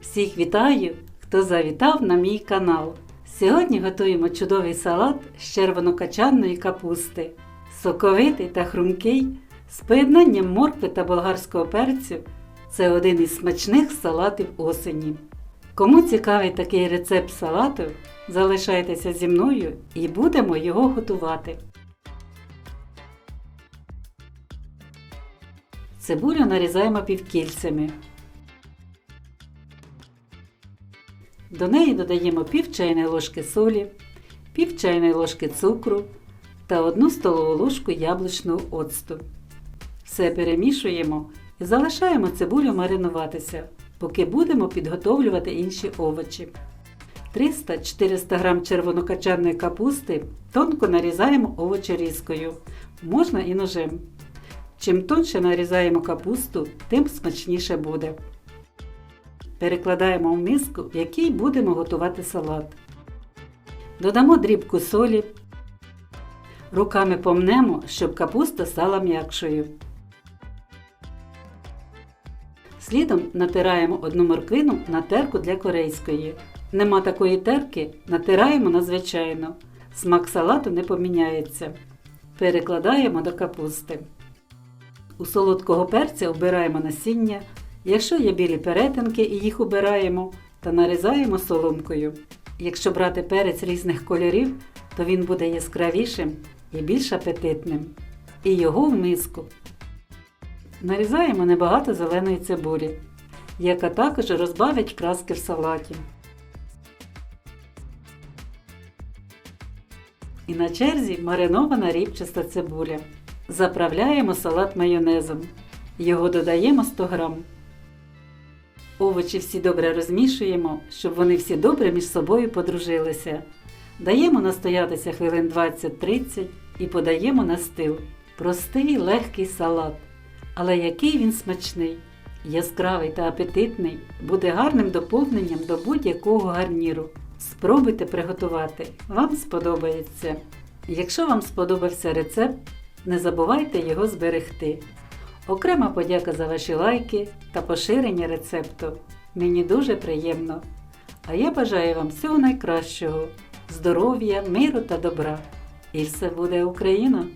Всіх вітаю, хто завітав на мій канал. Сьогодні готуємо чудовий салат з червонокачанної капусти. Соковитий та хрумкий, з поєднанням моркви та болгарського перцю це один із смачних салатів осені. Кому цікавий такий рецепт салату, залишайтеся зі мною і будемо його готувати. Цибулю нарізаємо півкільцями. До неї додаємо пів чайної ложки солі, пів чайної ложки цукру та 1 столову ложку яблучного оцту. Все перемішуємо і залишаємо цибулю маринуватися, поки будемо підготовлювати інші овочі. 300-400 г червонокачаної капусти тонко нарізаємо овочерізкою, можна і ножем. Чим тонше нарізаємо капусту, тим смачніше буде. Перекладаємо в миску, в якій будемо готувати салат. Додамо дрібку солі. Руками помнемо, щоб капуста стала м'якшою. Слідом натираємо одну морквину на терку для корейської. Нема такої терки, натираємо на звичайну. Смак салату не поміняється. Перекладаємо до капусти. У солодкого перця вбираємо насіння. Якщо є білі перетинки і їх убираємо, та нарізаємо соломкою. Якщо брати перець різних кольорів, то він буде яскравішим і більш апетитним. І його в миску. Нарізаємо небагато зеленої цибулі, яка також розбавить краски в салаті. І на черзі маринована рібчаста цибуля. Заправляємо салат майонезом. Його додаємо 100 грам. Овочі всі добре розмішуємо, щоб вони всі добре між собою подружилися. Даємо настоятися хвилин 20-30 і подаємо на стил. Простий легкий салат. Але який він смачний, яскравий та апетитний, буде гарним доповненням до будь-якого гарніру. Спробуйте приготувати, вам сподобається. Якщо вам сподобався рецепт, не забувайте його зберегти. Окрема подяка за ваші лайки та поширення рецепту. Мені дуже приємно. А я бажаю вам всього найкращого, здоров'я, миру та добра. І все буде Україна!